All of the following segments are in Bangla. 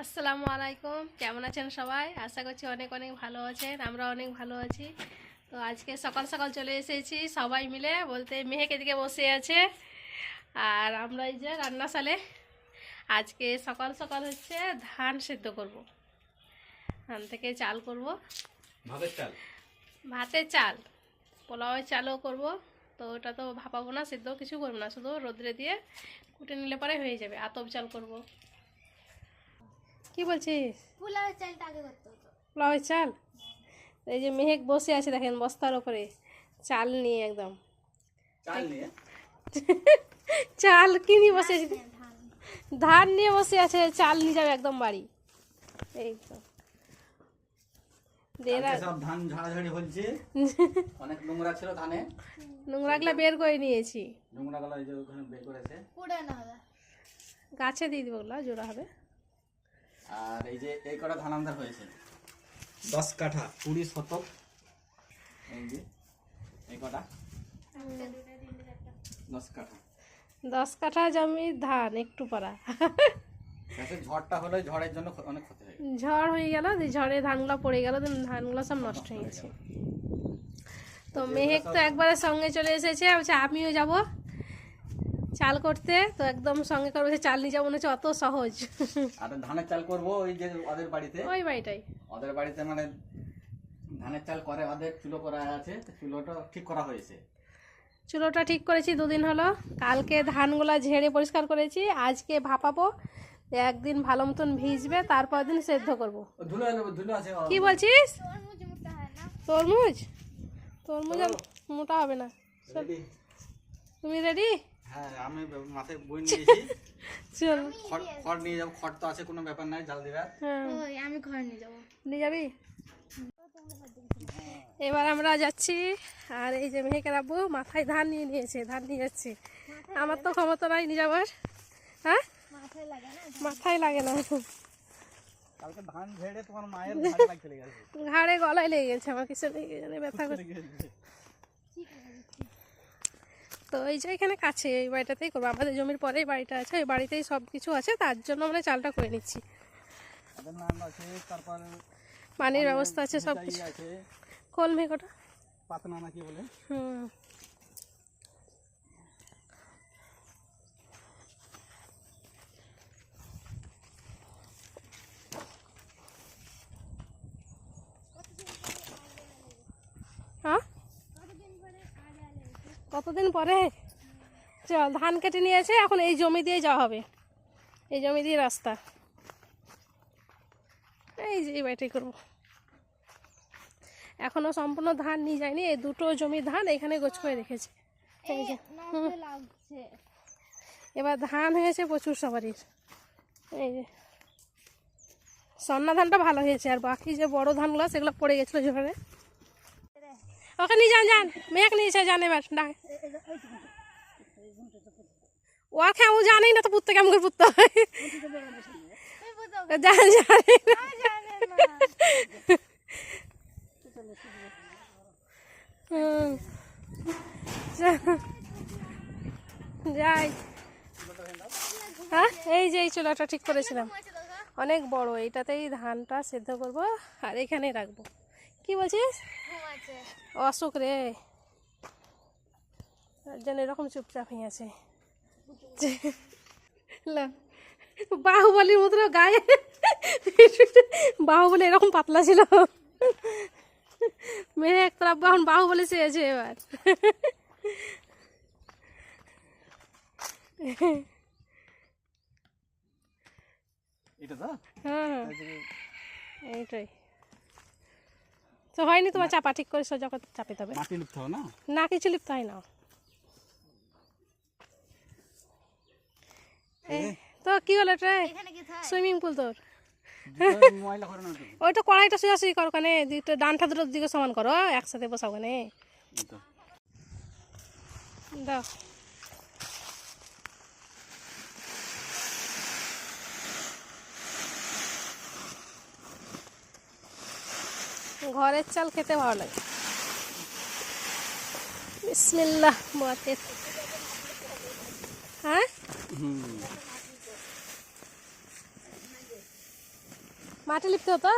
আসসালামু আলাইকুম কেমন আছেন সবাই? আশা করছি অনেক অনেক ভালো আছেন আমরা অনেক ভালো আছি। তো আজকে সকাল সকাল চলে এসেছি সবাই মিলে বলতে মেহেক এদিকে বসে আছে। আর আমরা এই যে রান্নাশালে আজকে সকাল সকাল হচ্ছে ধান সেদ্ধ করব। ধান থেকে চাল করব। ভাতের চাল? ভাতের চাল পোলাওয়ের চালও করব। তো ওটা তো ভাপাবো না সেদ্ধ কিছু করব না শুধু রোদ্রে দিয়ে কুটে নিলে পরে হয়ে যাবে আতপ চাল করব। কি বলছিস? পোলাওয়ের চালটা আগে করতে হতো। পোলাওয়ের চাল? এই যে মেহেক বসে আছে দেখেন বস্তার ওপরে। চাল নিয়ে একদম। চাল নিয়ে? চাল কিনি বসে আছে? ধান নিয়ে বসে আছে চাল নিয়ে যাবে একদম বাড়ি। এই তো। দেরা সব ধান ঝাড়াঝাড়ি হচ্ছে। অনেক নোংরা ছিল ধানে। নোংরাগুলা বের করে নিয়েছি। নোংরা এই যে ওখানে বের করেছে। পুড়ে না হবে গাছে দিয়ে দিব জোড়া হবে। আর এই যে এই কটা ধান আমাদের হয়েছে। দশ কাঠা কুড়ি শতক। এই যে এই কটা। দশ কাঠা। দশ কাঠা জমির ধান একটু পারা ঝড়টা হলে ঝড়ের জন্য অনেক ক্ষতি হয় ঝড় হয়ে গেল ঝড়ে ধানগুলো পড়ে গেল ধানগুলো সব নষ্ট হয়ে গেছে। তো মেহেক তো একবারে সঙ্গে চলে এসেছে আমিও যাব। চাল করতে তো একদম সঙ্গে করব সে চাল নিয়ে যাব মনে হচ্ছে অত সহজ। আর ধানের চাল করব ওই যে ওদের বাড়িতে। ওই বাড়িটাই। ওদের বাড়িতে মানে ধানের চাল করে ওদের চুলো করা আছে চুলোটা ঠিক করা হয়েছে। চুলোটা ঠিক করেছি দুদিন হলো। কালকে ধানগুলা ঝেড়ে পরিষ্কার করেছি আজকে ভাপাবো একদিন ভালো মতন ভিজবে তারপর দিন সেদ্ধ করব। কি বলছিস? তরমুজ মোটা হয় না? তরমুজ? তরমুজ আর মোটা হবে না। তুমি রেডি হ্যাঁ আমি মাথায় বই নিয়েছি। চল। খড় খড় নিয়ে যাব খড় তো আছে কোনো ব্যাপার নাই জাল দিবার। হ্যাঁ। ওই আমি নিয়ে যাব। নিয়ে যাবি? এবার আমরা যাচ্ছি আর এই যে মেহেকের আব্বু মাথায় ধান নিয়ে নিয়েছে ধান নিয়ে যাচ্ছে। আমার তো ক্ষমতা নাই নিয়ে যাবার। হ্যাঁ? মাথায় লাগে না। মাথায় লাগে না। কালকে ধান ঝেড়ে তোমার মায়ের ভাই চলে গেছে। ঘাড়ে গলায় লেগে গেছে আমার কিছু লেগে ব্যথা করে তো এই যে এখানে কাছে এই বাড়িটাতেই করব। আমাদের জমির পরে বাড়িটা আছে ওই বাড়িতেই সব কিছু আছে তার জন্য আমরা চালটা করে নিচ্ছি। পানির ব্যবস্থা আছে সব কিছু কলমে কটা? পাতনা নাকি বলে? হুম হ্যাঁ কতদিন পরে? চল, ধান কেটে নিয়েছে এখন এই জমি দিয়ে যাওয়া হবে। এই জমি দিয়ে রাস্তা। এই যে এই বাড়িটাই করব। এখনও সম্পূর্ণ ধান নিয়ে যায়নি, এই দুটো জমি ধান এখানে গোছ করে রেখেছে। এবার ধান হয়েছে প্রচুর সবারই। এই যে, সন্না ধানটা ভালো হয়েছে, আর বাকি যে বড় ধানগুলো, সেগুলো পড়ে গেছিল জোরে ওকে নিয়ে যান যান। মেয়েকে নিয়েছে যান এবার ডাক ওকে ও জানেই না তো পুত্তে কেমন করে পুত্তে হয়। জান জানে জানি। যাই। হ্যাঁ এই যে এই চুলাটা ঠিক করেছিলাম। অনেক বড়, এইটাতেই ধানটা সেদ্ধ করব আর এখানে রাখব। কি বলছিস? অসুখ রে। তার জন্য এরকম চুপচাপ হয়ে আছে। লা, বাহুবলীর মতো গায়ে। বাহুবলি এরকম পাতলা ছিল। মেয়ে একটা এখন বাহুবলী চেয়েছে এবার। এটা তো? হ্যাঁ। এইটাই। তো হয়নি তোমার চাপা ঠিক করে সোজা করে চাপিতে হবে মাটি লিখতে হবে না? না কিছু লিপ্ত হয় না। তো কি হলো এটা এখানে কি থাকে সুইমিং পুল তোর। ওইটা কড়াইটা শুয়ে করো ওখানে দুটো ডানটা দুটো দিকে সমান করো একসাথে বসাও ওখানে। দাও। ঘরের চাল খেতে ভালো লাগে। বিসমিল্লাহ বাতের হ্যাঁ? মাটি লিখতে হতো?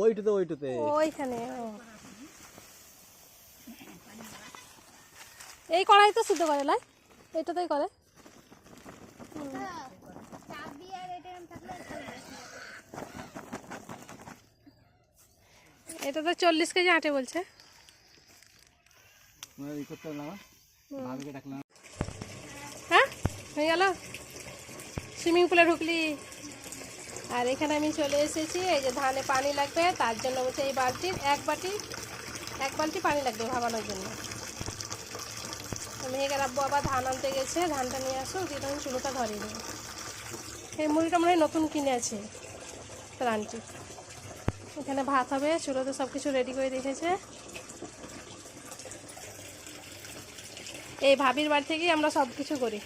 ওইটুতে ওইটুতে। ওইখানে এই কড়াই তো সিদ্ধ করে লাই? এইটাতেই করে চাপ দিয়ে আর এটা এরম থাকলে চলবে। এটা তো চল্লিশ কেজি আটে বলছে। হ্যাঁ? হয়ে গেল? সুইমিং পুলে ঢুকলি। আর এখানে আমি চলে এসেছি এই যে ধানে পানি লাগবে তার জন্য বলছে এই বালতির এক বাটি এক বালতি পানি লাগবে ভাবানোর জন্য। মেয়েকে আব্বু আবার ধান আনতে গেছে ধানটা নিয়ে আসো দিয়ে তখন চুলোটা ধরিয়ে দেবো। এই মুড়িটা মনে হয় নতুন কিনে আছে প্লান্টটি এখানে ভাত হবে চুলোতে সব কিছু রেডি করে রেখেছে এই ভাবির বাড়ি থেকেই আমরা সব কিছু করি।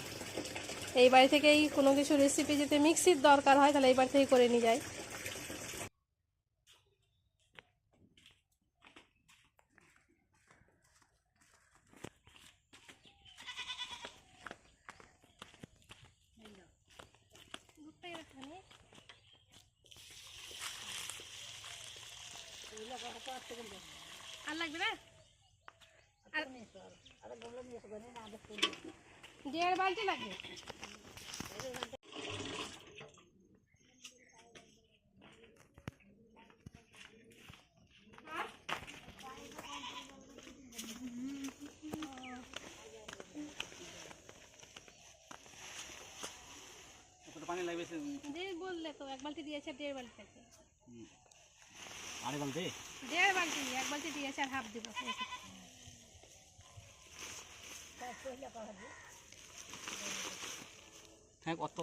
এই বাড়ি থেকেই কোনো কিছু রেসিপি যদি মিক্সির দরকার হয়, তাহলে এই বাড়ি থেকেই করে নিয়ে যাই। আর লাগবে না? আর- দেড় বালতি লাগবে। পানি লাগবে বললে তো এক বালতি দিয়েছে দেড় বালতি আরে বলতে? দেড় বালতি এক বালতি দিয়েছে আর হাফ দিব হ্যাঁ কত?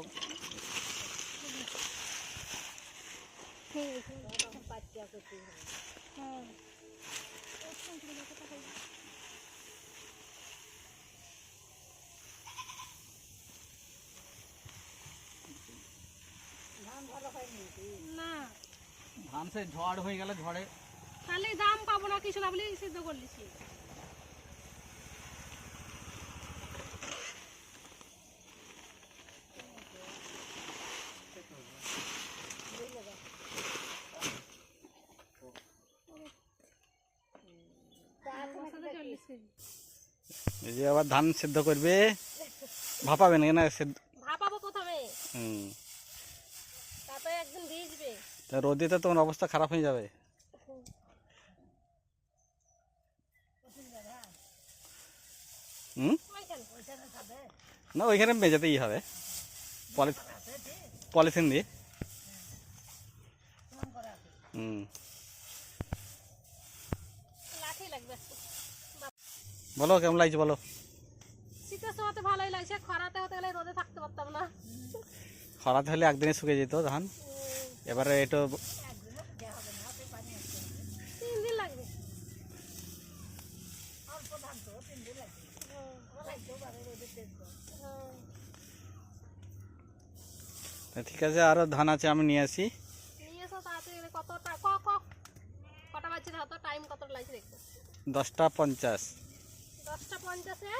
না ধান সে ঝড় হয়ে গেলে ঝড়ে। তাহলে দাম পাবো না কিছু না বলে সিদ্ধ করলিছি এই যে আবার ধান সিদ্ধ করবে। ভাপাবে না না সিদ্ধ ভাপাবো প্রথমে। হুম। তারপরে একদিন ভিজবে। তা রোদিতে তোমার অবস্থা খারাপ হয়ে যাবে? হুম? না ওইখানে বেজাতেই হবে। পলি পলিথিন দিয়ে। হুম। লাগবে। বলো কেমন লাগছে বলো? শীতের সময় তো ভালোই লাগছে খরাতে হতে গেলে রোদে থাকতে পারতাম না। খরাতে হলে একদিনে শুকে যেত ধান। এবারে লাগবে ঠিক আছে আরও ধান আছে আমি নিয়ে আসি। দশটা পঞ্চাশ। দশটা পঞ্চাশে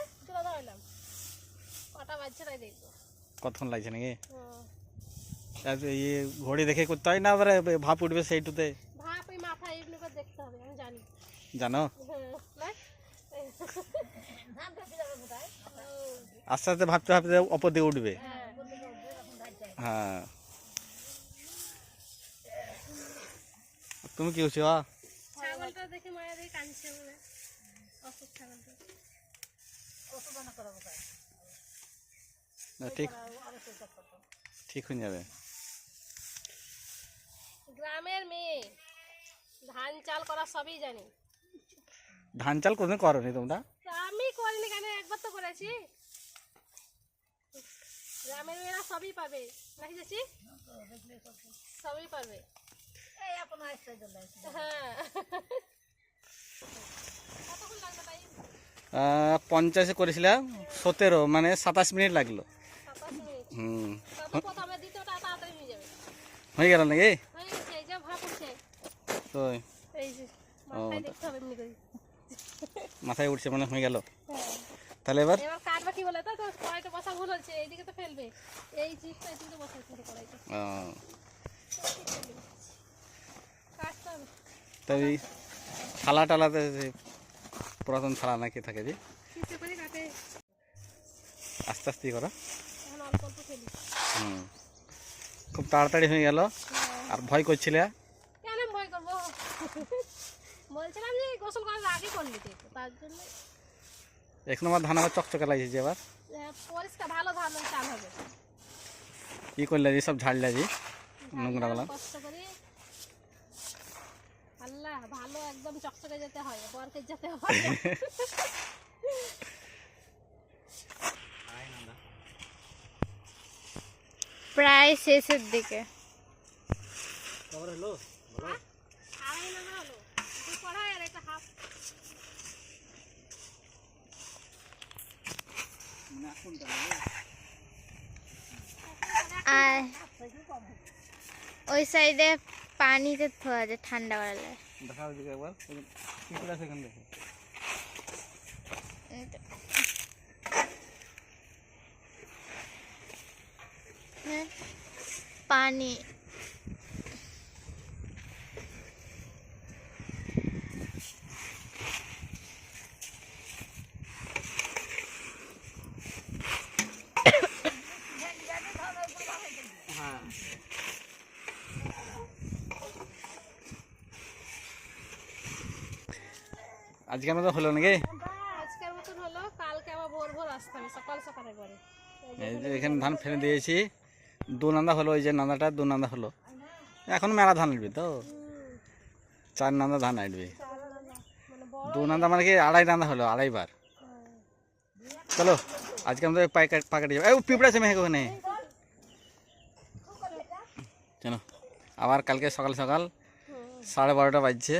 কতক্ষণ লাগছে নাকি। আর ইয়ে ঘড়ি দেখে করতে হয় না এবারে ভাপ উঠবে সেইটুতে ভাপ ওই মাথায় এমনি দেখতে হবে আমি জানি জানো আস্তে আস্তে ভাবতে ভাবতে অপর দিকে উঠবে হ্যাঁ তুমি কি হচ্ছে আ? ছাগলটা দেখে মায়া দেখে কাঁদছে মনে অসুখ ছাগলটা না ঠিক ঠিক হয়ে যাবে গ্রামের মেয়ে। ধান চাল করা সবই জানি। ধান চাল কোনদিন করনি তোমরা? আমি করিনি কেন? একবার তো করেছি। গ্রামের মেয়েরা সবই পাবে। নাকি যাচ্ছি সবই পারবে হ্যাঁ। পঞ্চাশে করেছিলাম সতেরো মানে সাতাশ মিনিট লাগল। হুম। হয়ে হয়ে গেল নাকি হয়ে গেছে এই যে ভাব উঠছে এই মাথায় উঠছে মানে হয়ে গেল। হ্যাঁ। তাহলে এবার? এবার কাটবা কি বলে? তো তো কড়াইটা বসা ভুল হচ্ছে এইদিকে তো ফেলবে। এই চিপটা এইদিকে বসাইছে কড়াইটা আহ, কাটতে হবে। তো এই থালা টালাতে পুরাতন থালা নাকি থাকে যে আস্তে আস্তে করো। হুম। খুব তাড়াতাড়ি হয়ে গেল। আর ভয় করছিলে? বলছিলাম যে গোসল করার আগে করলি তো একটু, তার জন্য এখন আমার ধান আবার চকচকে লাগছে এবার। আহ, পরিষ্কার ভালো ধান চাল হবে। ই করলে যে সব ঝাড়লে যে নোংরা ঝাড়লাম, গুলা। কষ্ট করি। আল্লাহ ভালো একদম চকচকে যেতে হয় বরকে যেতে হয়। প্রায় শেষের দিকে। আড়াই নামা হলো দুই কড়াই আর একটা হাফ আর ওই সাইডে পানিতে থোয়া যায় ঠান্ডা করালে। দেখা দিকে একবার আছে এখান দেখে। পানি। আজকে আমাদের হলো নাকি? আজকের মতন হলো কালকে আবার ভোর ভোর আসতে হবে সকাল সকাল একবারে এই যে এখানে ধান ফেলে দিয়েছি। দু নান্দা হলো ওই যে নান্দাটা দু নান্দা হলো। এখন মেলা ধান আসবে তো? চার নান্দা ধান আসবে দু নান্দা মানে কি আড়াই নান্দা হলো আড়াইবার চলো আজকে আমাদের পাইকাট পাকাটে যাব। এই পিঁপড়া মেহেক ওখানে। চলো আবার কালকে সকাল সকাল সাড়ে বারোটা বাজছে।